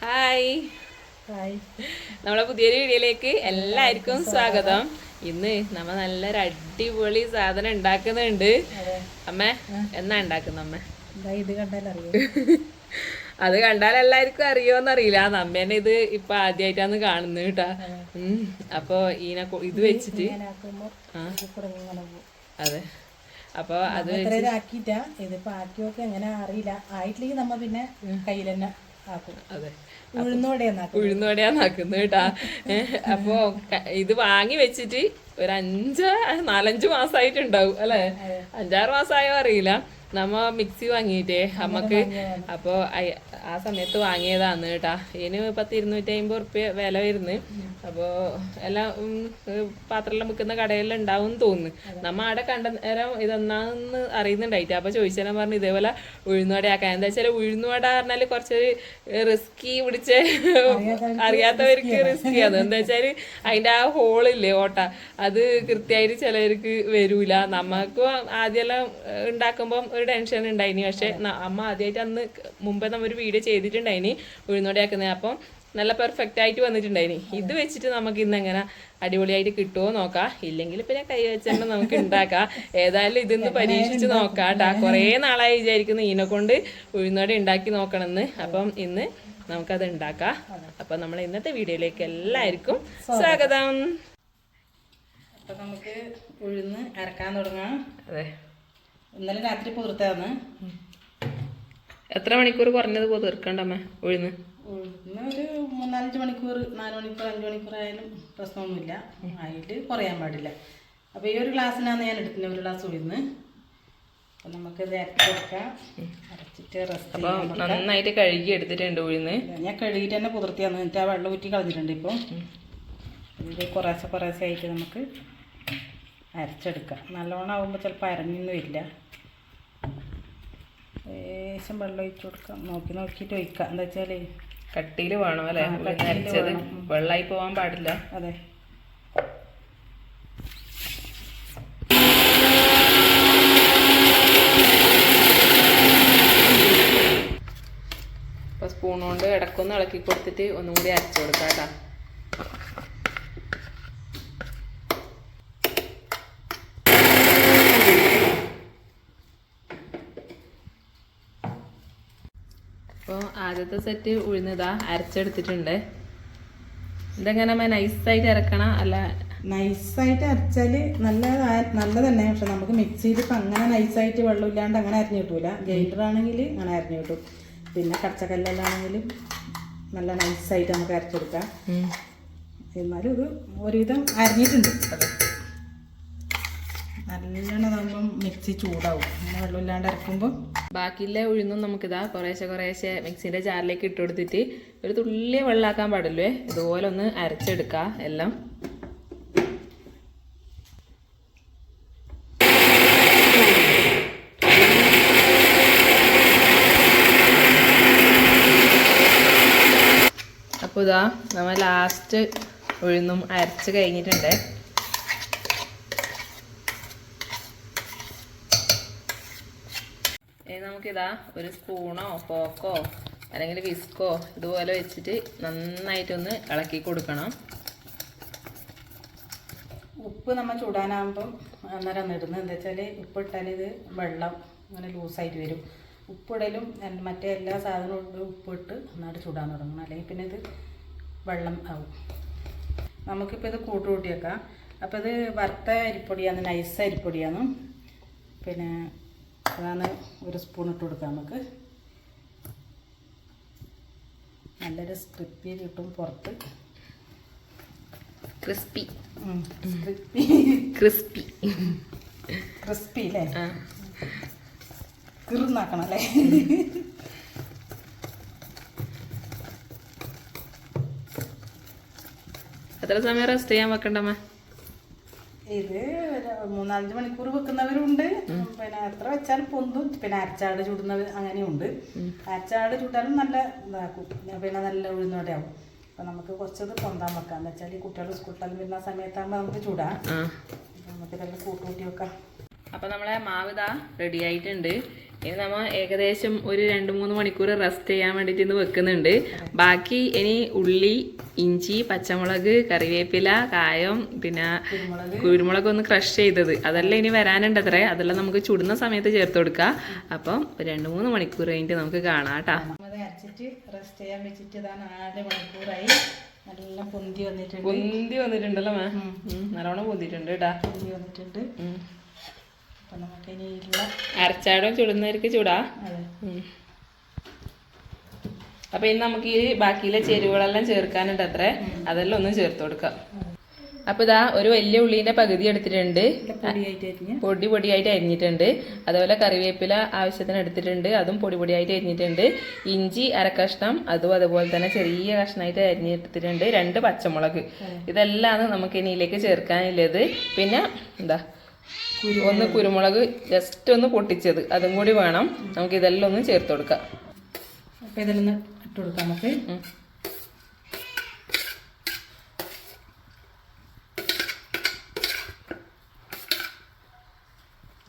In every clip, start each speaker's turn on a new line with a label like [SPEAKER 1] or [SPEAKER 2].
[SPEAKER 1] hi hi നമ്മളെ പുതിയൊരു വീഡിയോയിലേക്ക് എല്ലാവർക്കും സ്വാഗതം ഇന്ന് നമ്മ നല്ലൊരു അടിപൊളി സാധനം ഉണ്ടാക്കുന്നുണ്ട് അമ്മ എന്നാ ഉണ്ടാക്കുന്ന അമ്മ
[SPEAKER 2] ഇത് കണ്ടാലറിയോ
[SPEAKER 1] അത് കണ്ടാൽ എല്ലാവർക്കും അറിയോന്നറിയില്ല നമ്മേനെ ഇത് ഇപ്പൊ ആദ്യമായിട്ടാന്ന് കാണുന്നത് കേട്ടാ അപ്പൊ ഈനെ ഇത് വെച്ചിട്ട് അതെ
[SPEAKER 2] അപ്പൊ അത് ആക്കിയിട്ടാ ഇതിപ്പോ ആക്കിയൊക്കെ നോക്കി അങ്ങനെ അറിയില്ല ആയിട്ടില്ലെങ്കിൽ നമ്മ പിന്നെ കയ്യിലെന്നെ അതെ
[SPEAKER 1] ഉഴുന്നോടെയാന്നാക്കുന്നത് കേട്ടാ അപ്പോ ഇത് വാങ്ങി വെച്ചിട്ട് ഒരു അഞ്ച് നാലഞ്ച് മാസമായിട്ടുണ്ടാവും അല്ലേ അഞ്ചാറ് മാസമായോ അറിയില്ല നമ്മ മിക്സി വാങ്ങിയിട്ടേ നമുക്ക് അപ്പോ ആ സമയത്ത് വാങ്ങിയതാണ് കേട്ടാ ഇതിന് പത്ത് ഇരുന്നൂറ്റി അമ്പത് ഉറുപ്പ്യ വില വരുന്നു അപ്പോൾ എല്ലാം പാത്രമെല്ലാം വിൽക്കുന്ന കടയിലെല്ലാം ഉണ്ടാവും തോന്നുന്നു നമ്മ അവിടെ കണ്ട നേരം ഇതെന്നാന്ന് അറിയുന്നുണ്ടായിട്ട് അപ്പോൾ ചോദിച്ചാലും പറഞ്ഞു ഇതേപോലെ ഉഴുന്നുവട ആക്കാൻ എന്താ വെച്ചാൽ ഉഴുന്നുവട പറഞ്ഞാല് കുറച്ചൊരു റിസ്കി പിടിച്ച് അറിയാത്തവർക്ക് റിസ്കി ആണ് എന്താ വെച്ചാല് അതിന്റെ ആ ഹോളില്ലേ ഓട്ട അത് കൃത്യമായിട്ട് ചിലർക്ക് വരൂല നമുക്ക് ആദ്യമെല്ലാം ഉണ്ടാക്കുമ്പോൾ ഒരു ടെൻഷൻ ഉണ്ടായിനി പക്ഷെ അമ്മ ആദ്യമായിട്ട് അന്ന് മുമ്പേ നമ്മൾ ഒരു വീഡിയോ ചെയ്തിട്ടുണ്ടായിനി ഉഴുന്നോടെയാക്കുന്നത് അപ്പം നല്ല പെർഫെക്റ്റ് ആയിട്ട് വന്നിട്ടുണ്ടായിനി ഇത് വെച്ചിട്ട് നമുക്ക് ഇന്ന് എങ്ങനെ അടിപൊളിയായിട്ട് കിട്ടുമോ നോക്കാം ഇല്ലെങ്കിൽ പിന്നെ കൈ വെച്ചാൽ നമുക്ക് ഉണ്ടാക്കാം ഏതായാലും ഇതൊന്ന് പരീക്ഷിച്ച് നോക്കാം കേട്ടാ കുറേ നാളായി വിചാരിക്കുന്നു ഇതിനെ കൊണ്ട് ഉഴുന്നോടെ ഉണ്ടാക്കി നോക്കണമെന്ന് അപ്പം ഇന്ന് നമുക്കത് ഉണ്ടാക്കാം അപ്പം നമ്മൾ ഇന്നത്തെ വീഡിയോയിലേക്ക് എല്ലാവർക്കും സ്വാഗതം
[SPEAKER 2] അപ്പം നമുക്ക് ഉഴുന്ന് അരക്കാൻ തുടങ്ങാം അതെ ഇന്നലെ രാത്രി പുതിർത്താന്ന്
[SPEAKER 1] എത്ര മണിക്കൂർ കുറഞ്ഞത് പുതിർക്കണ്ടമ്മ ഉഴുന്ന്
[SPEAKER 2] ഉഴുന്ന് ഒരു മൂന്നാലഞ്ച് മണിക്കൂർ നാല് മണിക്കൂർ അഞ്ച് മണിക്കൂർ ആയാലും പ്രശ്നമൊന്നുമില്ല അതിൽ കുറയാൻ പാടില്ല അപ്പോൾ ഈ ഒരു ഗ്ലാസ്സിനാണ് ഞാൻ എടുക്കുന്നത് ഒരു ഗ്ലാസ് ഉഴുന്ന് അപ്പം നമുക്ക് അരച്ചെടുക്കാം
[SPEAKER 1] അരച്ചിട്ട് നന്നായിട്ട് കഴുകി എടുത്തിട്ടുണ്ട് ഉഴുന്ന്
[SPEAKER 2] ഞാൻ കഴുകിയിട്ട് തന്നെ പുതിർത്തിയാണ് എന്നിട്ട് ആ വെള്ളം ഊറ്റി കളഞ്ഞിട്ടുണ്ട് ഇപ്പോൾ ഇത് കുറേശ്ശെ കുറേശ്ശെ ആയിട്ട് നമുക്ക് അരച്ചെടുക്കുക നല്ലോണം ആകുമ്പോൾ ചിലപ്പോൾ അരഞ്ഞൊന്നും ഇല്ല ലേശം വെള്ളം ഒഴിച്ച് കൊടുക്കാം നോക്കി നോക്കിയിട്ട് ഒഴിക്കാം എന്താ വെച്ചാൽ
[SPEAKER 1] കട്ടിയിൽ വേണം അല്ലേ അരച്ചത് വെള്ളമായി പോകാൻ പാടില്ല അതെ അപ്പോൾ സ്പൂൺ കൊണ്ട് ഇടക്കൊന്ന് ഇളക്കി കൊടുത്തിട്ട് ഒന്നുകൂടി അരച്ചു കൊടുക്കാം കേട്ടോ ആദ്യത്തെ സെറ്റ് ഉഴുന്നതാ അരച്ചെടുത്തിട്ടുണ്ട് ഇതെങ്ങനെ നൈസായിട്ട് അരക്കണ അല്ല
[SPEAKER 2] നൈസായിട്ട് അരച്ചാല് നല്ല നല്ല തന്നെ പക്ഷെ നമുക്ക് മിക്സിയിൽ ഇപ്പം അങ്ങനെ നൈസായിട്ട് വെള്ളം ഇല്ലാണ്ട് അങ്ങനെ അരിഞ്ഞു കിട്ടൂല ഗ്രൈൻഡറാണെങ്കിൽ അങ്ങനെ അരിഞ്ഞു കിട്ടും പിന്നെ കച്ചക്കല്ലെല്ലാണെങ്കിലും നല്ല നൈസായിട്ട് നമുക്ക് അരച്ചെടുക്കാം എന്നാലും ഒരു ഒരുവിധം അരിഞ്ഞിട്ടുണ്ട് നല്ലോണം ആകുമ്പം മിക്സി ചൂടാവും അങ്ങനെ ഇല്ലാണ്ട് ഇറക്കുമ്പോൾ
[SPEAKER 1] ബാക്കിയുള്ള ഉഴുന്നും നമുക്കിതാ കുറേശ്ശെ കുറേശ്ശെ മിക്സിൻ്റെ ജാറിലേക്ക് ഇട്ട് കൊടുത്തിട്ട് ഒരു തുള്ളിയ വെള്ളമാക്കാൻ പാടില്ലേ ഇതുപോലെ ഒന്ന് അരച്ചെടുക്കുക എല്ലാം അപ്പോൾ ഇതാ നമ്മൾ ലാസ്റ്റ് ഉഴുന്നും അരച്ച് കഴിഞ്ഞിട്ടുണ്ട് ഇതാ ഒരു സ്പൂണോ ഫോക്കോ അല്ലെങ്കിൽ വിസ്കോ ഇതുപോലെ വെച്ചിട്ട് നന്നായിട്ടൊന്ന് ഇളക്കി കൊടുക്കണം
[SPEAKER 2] ഉപ്പ് നമ്മൾ ചൂടാനാകുമ്പം അന്നേരം ഒന്ന് ഇടുന്നത് എന്താ വെച്ചാൽ ഉപ്പിട്ടാൽ ഇത് വെള്ളം അങ്ങനെ ലൂസായിട്ട് വരും ഉപ്പിടലും മറ്റേ എല്ലാ സാധനവും ഉപ്പിട്ട് നന്നായിട്ട് ചൂടാൻ തുടങ്ങണം അല്ലെങ്കിൽ പിന്നെ ഇത് വെള്ളം ആവും നമുക്കിപ്പോൾ ഇത് കൂട്ട് കൂട്ടിയേക്കാം അപ്പോൾ ഇത് വറുത്ത അരിപ്പൊടിയാണ് നൈസ് അരിപ്പൊടിയാണ് പിന്നെ ഞാൻ ഒരു സ്പൂൺ ഇട്ട് കൊടുക്കാം നമുക്ക് നല്ലൊരു ക്രിസ്പി കിട്ടും പുറത്ത്
[SPEAKER 1] ക്രിസ്പി ക്രിസ്പി ക്രിസ്പി
[SPEAKER 2] ക്രിസ്പി അല്ലേ കിറുന്നാക്കണം അല്ലേ
[SPEAKER 1] എത്ര സമയം റെസ്റ്റ് ചെയ്യാൻ വെക്കണ്ടമ്മ
[SPEAKER 2] ഇത് മൂന്നാലഞ്ച് മണിക്കൂർ വെക്കുന്നവരുണ്ട് പിന്നെ എത്ര വെച്ചാലും പൊന്തും പിന്നെ അരച്ചാട് ചുടുന്നവർ അങ്ങനെയുണ്ട് അരച്ചാട് ചുട്ടാലും നല്ല ഇതാക്കും പിന്നെ നല്ല ഉഴുന്നോടെയാവും അപ്പൊ നമുക്ക് കുറച്ചത് പൊന്താൻ വെക്കാം എന്ന് വെച്ചാൽ ഈ കുട്ടികൾ സ്കൂട്ടാലും വരുന്ന സമയത്താകുമ്പോ നമുക്ക് ചൂടാം നമുക്ക് നല്ല കൂട്ടുകൂട്ടി വെക്കാം
[SPEAKER 1] അപ്പൊ നമ്മളെ മാവിതാ റെഡി ആയിട്ടുണ്ട് ഇനി നമ്മൾ ഏകദേശം ഒരു രണ്ട് മൂന്ന് മണിക്കൂർ റെസ്റ്റ് ചെയ്യാൻ വേണ്ടിയിട്ട് ഇന്ന് വെക്കുന്നുണ്ട് ബാക്കി ഇനി ഉള്ളി ഇഞ്ചി പച്ചമുളക് കറിവേപ്പില കായം പിന്നെ കുരുമുളക് ഒന്ന് ക്രഷ് ചെയ്തത് അതെല്ലാം ഇനി വരാനുണ്ട് അത്രേ അതെല്ലാം നമുക്ക് ചുടുന്ന സമയത്ത് ചേർത്ത് കൊടുക്കാം അപ്പം രണ്ട് മൂന്ന് മണിക്കൂർ കഴിഞ്ഞിട്ട് നമുക്ക് കാണാം കേട്ടോ
[SPEAKER 2] അരച്ചിട്ട് റെസ്റ്റ് ചെയ്യാൻ നല്ല
[SPEAKER 1] വന്നിട്ടുണ്ട് മാം നല്ലോണം കേട്ടാ വന്നിട്ടുണ്ട് അരച്ചാടും ചുടുന്നവർക്ക് ചൂടാ അതെ അപ്പോൾ ഇനി നമുക്ക് ഈ ബാക്കിയിലെ ചേരുവകളെല്ലാം ചേർക്കാനുണ്ട് അത്ര അതെല്ലാം ഒന്ന് ചേർത്ത് കൊടുക്കാം അപ്പോൾ ഇതാ ഒരു വലിയ ഉള്ളീൻ്റെ പകുതി എടുത്തിട്ടുണ്ട് പൊടി പൊടിയായിട്ട് അരിഞ്ഞിട്ടുണ്ട് അതുപോലെ കറിവേപ്പില ആവശ്യത്തിന് എടുത്തിട്ടുണ്ട് അതും പൊടി പൊടിയായിട്ട് അരിഞ്ഞിട്ടുണ്ട് ഇഞ്ചി അരക്കഷ്ണം അതും അതുപോലെ തന്നെ ചെറിയ കഷ്ണമായിട്ട് അരിഞ്ഞെടുത്തിട്ടുണ്ട് രണ്ട് പച്ചമുളക് ഇതെല്ലാം നമുക്ക് ഇനിയിലേക്ക് ചേർക്കാനുള്ളത് പിന്നെ എന്താ ഒന്ന് കുരുമുളക് ജസ്റ്റ് ഒന്ന് പൊട്ടിച്ചത് അതും കൂടി വേണം നമുക്ക് ഇതെല്ലാം ഒന്ന് ചേർത്ത് കൊടുക്കാം
[SPEAKER 2] അപ്പോൾ ഇട്ട് കൊടുക്കാം നമുക്ക്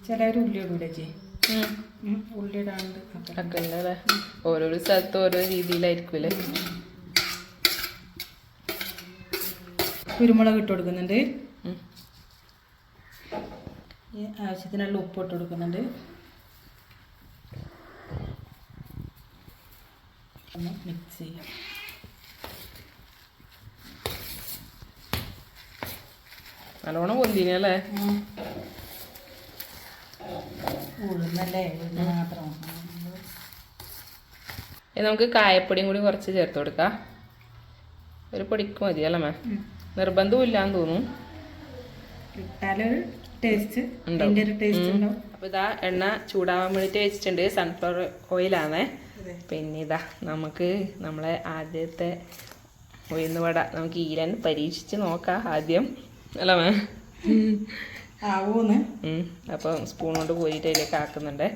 [SPEAKER 2] ചിലവർ ഉള്ളി ഇടൂലേ ചേ ഉള്ളി ഇടാണ്ട്
[SPEAKER 1] അല്ലേ ഓരോരോ സ്ഥലത്ത് ഓരോ രീതിയിലായിരിക്കുമല്ലേ
[SPEAKER 2] കുരുമുളക് ഇട്ട് കൊടുക്കുന്നുണ്ട് ആവശ്യത്തിനുള്ള ഉപ്പ് ഇട്ട് കൊടുക്കുന്നുണ്ട് ഒന്ന് മിക്സ് ചെയ്യാം
[SPEAKER 1] നല്ലോണം പൊന്തിനല്ലേ
[SPEAKER 2] ഉഴുന്നല്ലേ ഉഴുന്ന് മാത്രം
[SPEAKER 1] നമുക്ക് കായപ്പൊടിയും കൂടി കുറച്ച് ചേർത്ത് കൊടുക്കാം ഒരു പൊടിക്ക് മതി അല്ലേ മേ നിർബന്ധമില്ലാന്ന് തോന്നുന്നു
[SPEAKER 2] ഇട്ടാലൊരു ടേസ്റ്റ് ഉണ്ടാവും
[SPEAKER 1] അപ്പോൾ ഇതാ എണ്ണ ചൂടാവാൻ വേണ്ടിയിട്ട് വെച്ചിട്ടുണ്ട് സൺഫ്ലവർ ഓയിലാണേ പിന്നെ ഇതാ നമുക്ക് നമ്മളെ ആദ്യത്തെ വട നമുക്ക് ഈരൻ പരീക്ഷിച്ച് നോക്കാം ആദ്യം അല്ല മേ ആവൂന്ന് അപ്പം സ്പൂൺ കൊണ്ട് കോരിയിട്ട് അതിലേക്ക് ആക്കുന്നുണ്ട്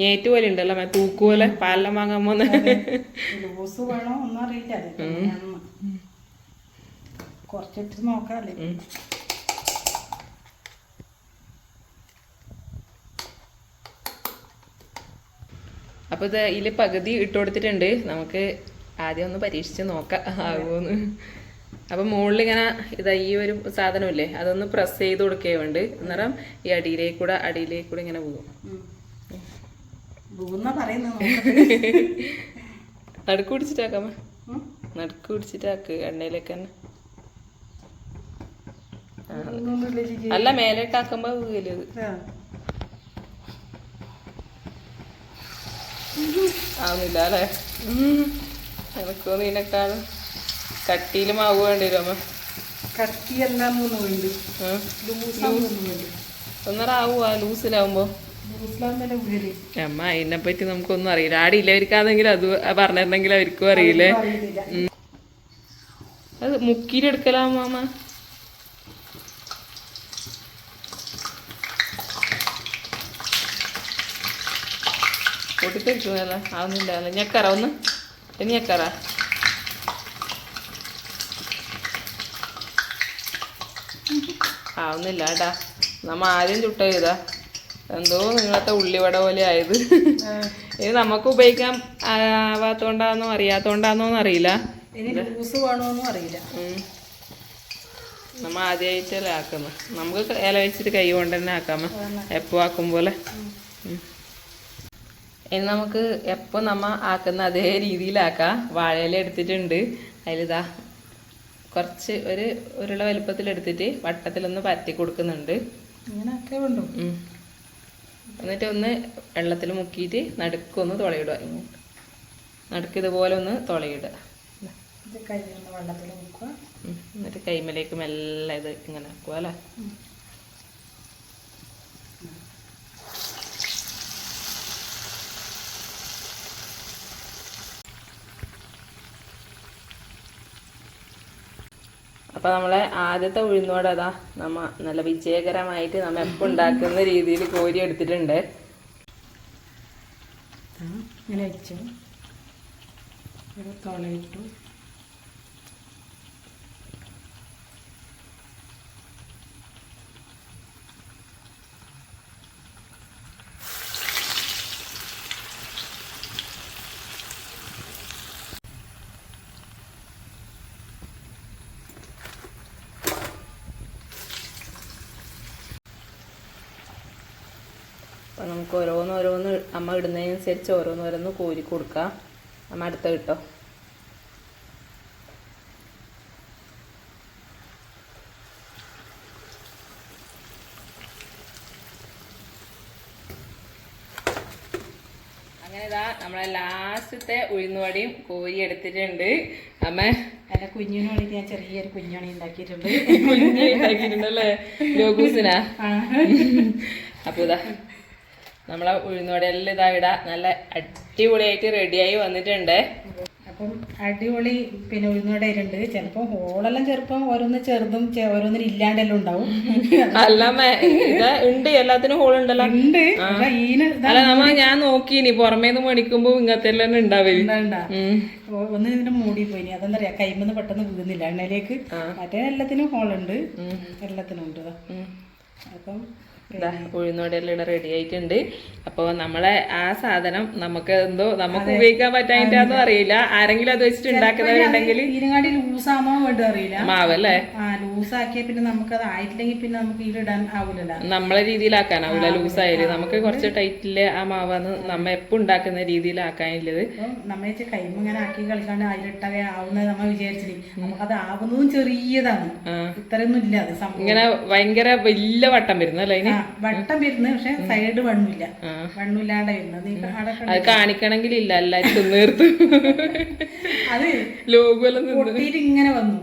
[SPEAKER 1] ഞേറ്റ് പോലെ ഉണ്ടല്ലോ തൂക്കുപോലെ പാലം വാങ്ങാൻ
[SPEAKER 2] അറിയില്ല കുറച്ചിട്ട് നോക്കാം അല്ലേ
[SPEAKER 1] അപ്പോൾ ഇത് ഇതിൽ പകുതി ഇട്ട് കൊടുത്തിട്ടുണ്ട് നമുക്ക് ആദ്യം ഒന്ന് പരീക്ഷിച്ച് നോക്കാം അപ്പൊ മുകളിൽ ഇങ്ങനെ ഇതാ ഈ ഒരു സാധനമില്ലേ അതൊന്ന് പ്രസ് ചെയ്ത് കൊടുക്കേ വേണ്ട അന്നേരം ഈ അടിയിലേക്ക് കൂടെ അടിയിലേക്ക് കൂടെ ഇങ്ങനെ പോകും നടുക്ക് പിടിച്ചിട്ടാക്കാമ നടുക്ക് പിടിച്ചിട്ടാക്ക് എണ്ണയിലേക്ക് തന്നെ വീഴുന്നത് അല്ല മേലിട്ടാക്കുമ്പോ വീഴല് ആവുന്നില്ല അല്ലേ എനക്കൊന്നും ഇതിനേക്കാളും കട്ടിയിൽ മാവ് വേണ്ടി വരും അമ്മ
[SPEAKER 2] കട്ടിയെല്ലാം മൂന്ന് വേണ്ടി
[SPEAKER 1] ഒന്നറാവുക ലൂസിലാവുമ്പോ അമ്മ അതിനെ പറ്റി നമുക്കൊന്നും അറിയില്ല ആടിയില്ല ഇല്ലവർക്കാണെങ്കിൽ അത് പറഞ്ഞിരുന്നെങ്കിൽ അവർക്കും അറിയില്ലേ അത് മുക്കിയിലെടുക്കലാമോ അമ്മ എടുത്തിട്ട് ആവുന്നില്ല ഞെക്കറ ഒന്ന് ഞെക്കറ ആവുന്നില്ല കേട്ടാ നമ്മ ആദ്യം ചുട്ട ചെയ്താ എന്തോ നിങ്ങളത്തെ ഉള്ളിവട പോലെ ആയത് ഇത് നമുക്ക് ഉപയോഗിക്കാൻ ആവാത്തോണ്ടാന്നോ അറിയാത്തോണ്ടാന്നോ അറിയില്ല അറിയില്ല നമ്മ ആദ്യമായിട്ടല്ലേ ആക്കുന്നത് നമുക്ക് ഇല വെച്ചിട്ട് കൈ കൊണ്ട് തന്നെ എപ്പോ ആക്കും പോലെ ഇനി നമുക്ക് എപ്പോൾ നമ്മൾ ആക്കുന്ന അതേ രീതിയിലാക്കാം വാഴയില എടുത്തിട്ടുണ്ട് അതിലിതാ കുറച്ച് ഒരു ഉരുള വലുപ്പത്തിലെടുത്തിട്ട് വട്ടത്തിലൊന്ന് പറ്റി കൊടുക്കുന്നുണ്ട് എന്നിട്ട് ഒന്ന് വെള്ളത്തിൽ മുക്കിയിട്ട് നടുക്കൊന്ന് തുളയിടുക ഇങ്ങോട്ട് നടുക്ക് ഇതുപോലെ ഒന്ന് തുളയിടുക എന്നിട്ട് കൈമലേക്ക് മെല്ലെ ഇത് ഇങ്ങനെ ആക്കുക അല്ലേ അപ്പോൾ നമ്മളെ ആദ്യത്തെ ഉഴുന്നോട് അതാ നമ്മ നല്ല വിജയകരമായിട്ട് നമ്മ എപ്പോൾ ഉണ്ടാക്കുന്ന രീതിയിൽ കോരി എടുത്തിട്ടുണ്ട്
[SPEAKER 2] ഇങ്ങനെ വെച്ചു തുളയിട്ടു
[SPEAKER 1] നമുക്ക് ഓരോന്നോരോന്ന് അമ്മ ഇടുന്നതിനനുസരിച്ച് ഓരോന്നോരോന്ന് കോരി കൊടുക്കാം അമ്മ അടുത്ത കിട്ടോ അങ്ങനെ നമ്മളെ ലാസ്റ്റത്തെ ഉഴുന്നുവടയും കോരി എടുത്തിട്ടുണ്ട് അമ്മ
[SPEAKER 2] അല്ല കുഞ്ഞിനു വേണ്ടി ഞാൻ ചെറിയൊരു കുഞ്ഞുണി ഉണ്ടാക്കിയിട്ടുണ്ട്
[SPEAKER 1] കുഞ്ഞുണി അപ്പൊ ഇതാ നമ്മളെ ഉഴുന്നോടെല്ലാം ഇതാ ഇട നല്ല അടിപൊളിയായിട്ട് റെഡിയായി വന്നിട്ടുണ്ട്
[SPEAKER 2] അപ്പം അടിപൊളി പിന്നെ ഉഴുന്നോടയിലുണ്ട് ചിലപ്പോ ഹോളെല്ലാം ചെറുപ്പം ഓരോന്ന് ചെറുതും ഓരോന്നിന് ഇല്ലാണ്ടെല്ലാം ഉണ്ടാവും
[SPEAKER 1] ഉണ്ട് എല്ലാത്തിനും ഹോൾ ഉണ്ടല്ലോ ഉണ്ട് അല്ല നമ്മ ഞാൻ നോക്കിനി പുറമേന്ന് മേടിക്കുമ്പോ ഇങ്ങനത്തെ
[SPEAKER 2] ഒന്ന് ഇതിന്റെ മൂടി പോയി അതെന്താ പറയാ കൈമെന്ന് പെട്ടെന്ന് വീഴുന്നില്ല എണ്ണയിലേക്ക് മറ്റേ എല്ലാത്തിനും ഹോളുണ്ട് എല്ലാത്തിനും ഉണ്ട്
[SPEAKER 1] അപ്പം എന്താ ഉഴുന്നോടെല്ലാം ഇവിടെ റെഡി ആയിട്ടുണ്ട് അപ്പോൾ നമ്മളെ ആ സാധനം നമുക്ക് എന്തോ നമുക്ക് ഉപയോഗിക്കാൻ പറ്റായിട്ടാന്നും അറിയില്ല ആരെങ്കിലും അത് വെച്ചിട്ട് ഉണ്ടാക്കുന്നവരുണ്ടെങ്കിൽ വേണ്ട അറിയില്ല മാവല്ലേ
[SPEAKER 2] ആ ലൂസാക്കിയ പിന്നെ നമുക്ക് അത് ആയിട്ടില്ലെങ്കിൽ പിന്നെ നമുക്ക് ഇതിലിടാൻ ആവില്ലല്ലോ
[SPEAKER 1] നമ്മളെ രീതിയിലാക്കാനാവില്ല ലൂസായാലും നമുക്ക് കുറച്ച് ടൈറ്റില് ആ മാവാന്ന് നമ്മ എപ്പോൾ ഉണ്ടാക്കുന്ന രീതിയിലാക്കാനില്ലത്
[SPEAKER 2] നമ്മെ കൈമ ആക്കി കളിക്കാണ്ട് അതിലിട്ടൊക്കെ ആവുന്നത് നമ്മൾ വിചാരിച്ചില്ലേ നമുക്കത് ആവുന്നതും ചെറിയതാണ് ഇത്രയൊന്നും ഇല്ല
[SPEAKER 1] ഇങ്ങനെ ഭയങ്കര വലിയ വട്ടം വരുന്നല്ലേ അതിന്
[SPEAKER 2] വട്ടം വരുന്നത് പക്ഷെ സൈഡ് വണ്ണില്ല വണ്ണില്ലാണ്ട് വരുന്നത്
[SPEAKER 1] അത് കാണിക്കണമെങ്കിൽ ഇല്ല എല്ലാരും നേർത്തു
[SPEAKER 2] അത് ലോകോലം പൊട്ടിയിട്ട് ഇങ്ങനെ വന്നു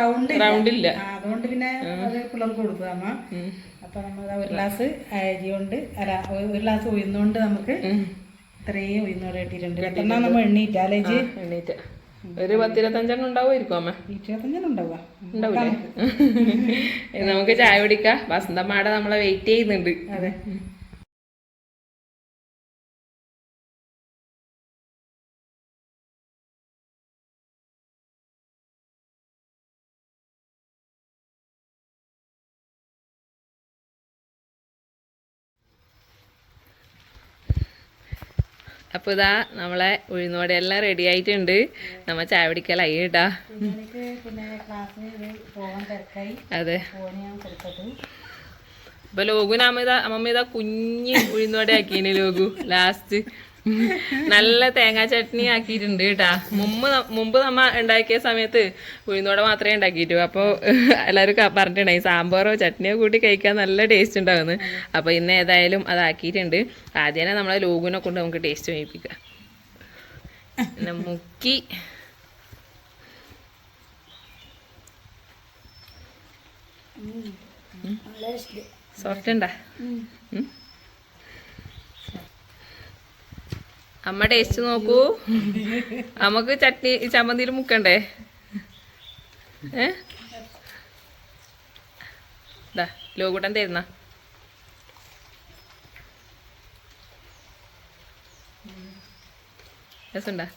[SPEAKER 2] റൗണ്ട് റൗണ്ട് ഇല്ല അതുകൊണ്ട് പിന്നെ അത് പിള്ളേർക്ക് കൊടുത്തു അമ്മ അപ്പൊ നമ്മൾ ഒരു ഗ്ലാസ് അരി കൊണ്ട് ഒരു ഗ്ലാസ് ഉയർന്നുകൊണ്ട് നമുക്ക് ഇത്രയും ഉയർന്നോടെ ഇട്ടിട്ടുണ്ട് പെട്ടെന്നാ നമ്മൾ എണ്ണീറ്റ അല്ലേ എണ്ണീറ്റ
[SPEAKER 1] ഒരു പത്തിരുപത്തഞ്ചെണ്ണം ഉണ്ടാവുമായിരിക്കും
[SPEAKER 2] അമ്മ
[SPEAKER 1] ഉണ്ടാവില്ലേ നമുക്ക് ചായ കുടിക്കാം വസന്തമാടെ നമ്മളെ വെയിറ്റ് ചെയ്യുന്നുണ്ട് അതെ അപ്പോൾ ഇതാ നമ്മളെ ഉഴുന്നോടെ എല്ലാം റെഡി ആയിട്ടുണ്ട് നമ്മ ചായ പിടിക്കലായി കേട്ടാ അതെ അപ്പൊ ലോകുനാമിത അമ്മമ്മ ഇതാ കുഞ്ഞ് ഉഴുന്നോടെ ആക്കിയേനെ ലോകു ലാസ്റ്റ് നല്ല തേങ്ങാ ചട്നി ആക്കിയിട്ടുണ്ട് കേട്ടാ മുമ്പ് മുമ്പ് നമ്മ ഉണ്ടാക്കിയ സമയത്ത് ഉഴുന്നോടെ മാത്രമേ ഉണ്ടാക്കിയിട്ടു അപ്പോൾ എല്ലാവരും പറഞ്ഞിട്ടുണ്ടായി സാമ്പാറോ ചട്നിയോ കൂട്ടി കഴിക്കാൻ നല്ല ടേസ്റ്റ് ഉണ്ടാകുന്നു അപ്പോൾ ഇന്ന് ഏതായാലും അതാക്കിയിട്ടുണ്ട് ആദ്യം നമ്മളെ ലോഗുനെ കൊണ്ട് നമുക്ക് ടേസ്റ്റ് വേപ്പിക്കാം മുക്കി സോഫ്റ്റ് ഉണ്ടാ അമ്മ ടേസ്റ്റ് നോക്കൂ നമുക്ക് ചട്നി ചമ്മന്തിയിൽ മുക്കണ്ടേ ഏ ലോകൂട്ടൻ തരുന്ന രസമുണ്ടാ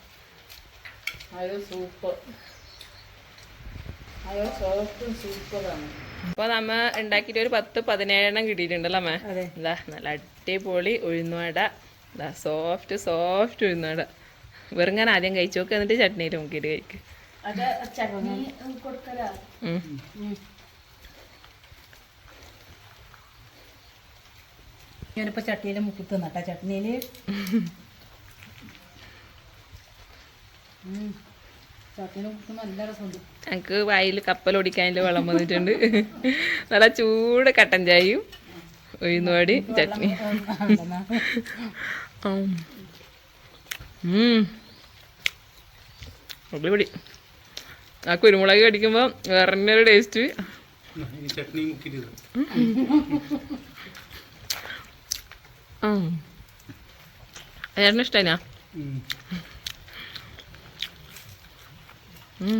[SPEAKER 1] അപ്പൊ നമ്മ ഉണ്ടാക്കിട്ട് ഒരു പത്ത് പതിനേഴെണ്ണം കിട്ടിയിട്ടുണ്ടല്ലോ അമ്മ എന്താ നല്ല അടിപൊളി ഉഴുന്നുവട ഇതാ സോഫ്റ്റ് സോഫ്റ്റ് വെറും ഞാൻ ആദ്യം കഴിച്ചു നോക്കുക എന്നിട്ട് ചട്നിയിൽ മുക്കിയിട്ട് കഴിക്കുക
[SPEAKER 2] ഞാനിപ്പോൾ ചട്നിയിൽ മുക്കി തിന്നട്ടെ ചട്നിയിൽ
[SPEAKER 1] ഞങ്ങൾക്ക് വായിൽ കപ്പലൊടിക്കാനില്ല വെള്ളം വന്നിട്ടുണ്ട് നല്ല ചൂട് കട്ടൻ ചായയും ഉഴുന്നുപാടി ചട്നി അടിപൊളി ആ കുരുമുളക് കടിക്കുമ്പോ വേറെ തന്നെ ഒരു ടേസ്റ്റ് ചേട്ടന് ഇഷ്ടനാ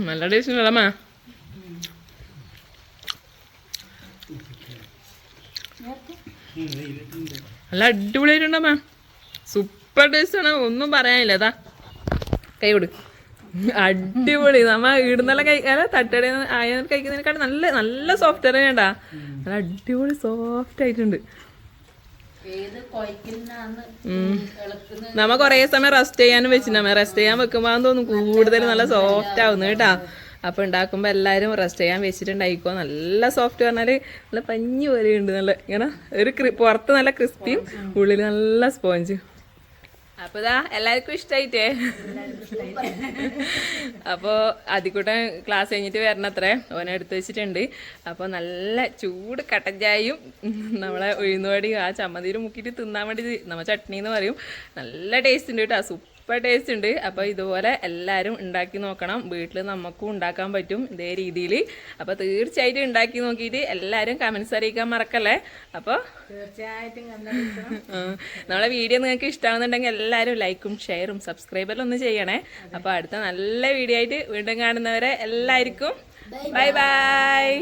[SPEAKER 1] നല്ല ടേസ്റ്റ് അമ്മ അല്ല അടിപൊളിയായിട്ടുണ്ടമ്മ പ്രൊഡ്യൂസറാണ് ഒന്നും പറയാനില്ല ഇതാ കൈ കൊടു അടിപൊളി നമ്മ ഇടുന്നല്ല കൈ അല്ല തട്ടടി ആയത് കഴിക്കുന്നതിനേക്കാൾ നല്ല നല്ല സോഫ്റ്റ് അറിയണ്ടാ നല്ല അടിപൊളി സോഫ്റ്റ് ആയിട്ടുണ്ട് നമ്മ കൊറേ സമയം റെസ്റ്റ് ചെയ്യാനും വെച്ചിട്ടുണ്ടാ റെസ്റ്റ് ചെയ്യാൻ വെക്കുമ്പോ തോന്നും കൂടുതൽ നല്ല സോഫ്റ്റ് ആവുന്നു കേട്ടാ അപ്പൊ ഉണ്ടാക്കുമ്പോ എല്ലാരും റെസ്റ്റ് ചെയ്യാൻ വെച്ചിട്ടുണ്ടായിക്കോ നല്ല സോഫ്റ്റ് പറഞ്ഞാല് നല്ല പഞ്ഞി പോലെ ഉണ്ട് നല്ല ഇങ്ങനെ ഒരു പുറത്ത് നല്ല ക്രിസ്പിയും ഉള്ളിൽ നല്ല സ്പോഞ്ച് അപ്പൊ ഇതാ എല്ലാവർക്കും ഇഷ്ടായിട്ടേ അപ്പോ അതിക്കൂട്ടൻ ക്ലാസ് കഴിഞ്ഞിട്ട് വരണത്രേ ഓനെ എടുത്ത് വെച്ചിട്ടുണ്ട് അപ്പോൾ നല്ല ചൂട് കട്ടഞ്ചായും നമ്മളെ ഉഴുന്നുവടിയും ആ ചമ്മന്തിയിൽ മുക്കിട്ട് തിന്നാൻ വേണ്ടി നമ്മ ചട്നി എന്ന് പറയും നല്ല ടേസ്റ്റ് ഉണ്ട് കേട്ടോ സൂപ്പ് അപ്പോൾ ടേസ്റ്റ് ഉണ്ട് അപ്പോൾ ഇതുപോലെ എല്ലാവരും ഉണ്ടാക്കി നോക്കണം വീട്ടിൽ നമുക്കും ഉണ്ടാക്കാൻ പറ്റും ഇതേ രീതിയിൽ അപ്പോൾ തീർച്ചയായിട്ടും ഉണ്ടാക്കി നോക്കിയിട്ട് എല്ലാവരും കമൻസ് അറിയിക്കാൻ മറക്കല്ലേ അപ്പോൾ തീർച്ചയായിട്ടും നമ്മളെ വീഡിയോ നിങ്ങൾക്ക് ഇഷ്ടമാകുന്നുണ്ടെങ്കിൽ എല്ലാവരും ലൈക്കും ഷെയറും സബ്സ്ക്രൈബറും ഒന്ന് ചെയ്യണേ അപ്പോൾ അടുത്ത നല്ല വീഡിയോ ആയിട്ട് വീണ്ടും കാണുന്നവരെ എല്ലാവർക്കും ബൈ ബൈ